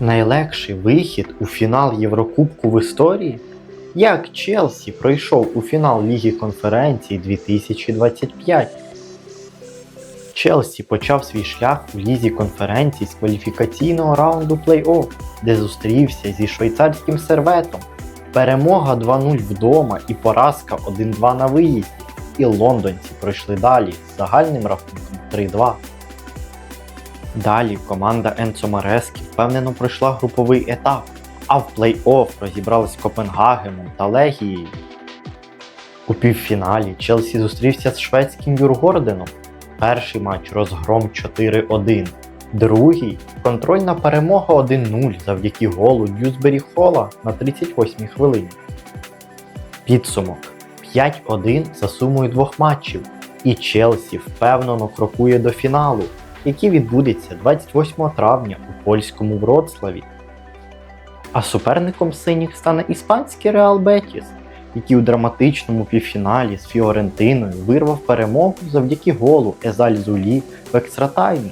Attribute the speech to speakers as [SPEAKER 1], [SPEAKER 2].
[SPEAKER 1] Найлегший вихід у фінал Єврокубку в історії? Як Челсі пройшов у фінал Ліги конференцій 2025? Челсі почав свій шлях у лізі конференцій з кваліфікаційного раунду плей-офф, де зустрівся зі швейцарським серветом. Перемога 2-0 вдома і поразка 1-2 на виїзді. І лондонці пройшли далі з загальним рахунком 3-2. Далі команда Енцо Марески впевнено пройшла груповий етап, а в плей-офф розібралась з Копенгагеном та Легією. У півфіналі Челсі зустрівся з шведським Юргорденом. Перший матч розгром 4-1. Другий контрольна перемога 1-0 завдяки голу Дюсбері Хола на 38-й хвилині. Підсумок 5-1 за сумою двох матчів, і Челсі впевнено крокує до фіналу, який відбудеться 28 травня у польському Вроцлаві. А суперником синіх стане іспанський Реал Бетіс, який у драматичному півфіналі з Фіорентиною вирвав перемогу завдяки голу Езаль Зулі в екстратаймі.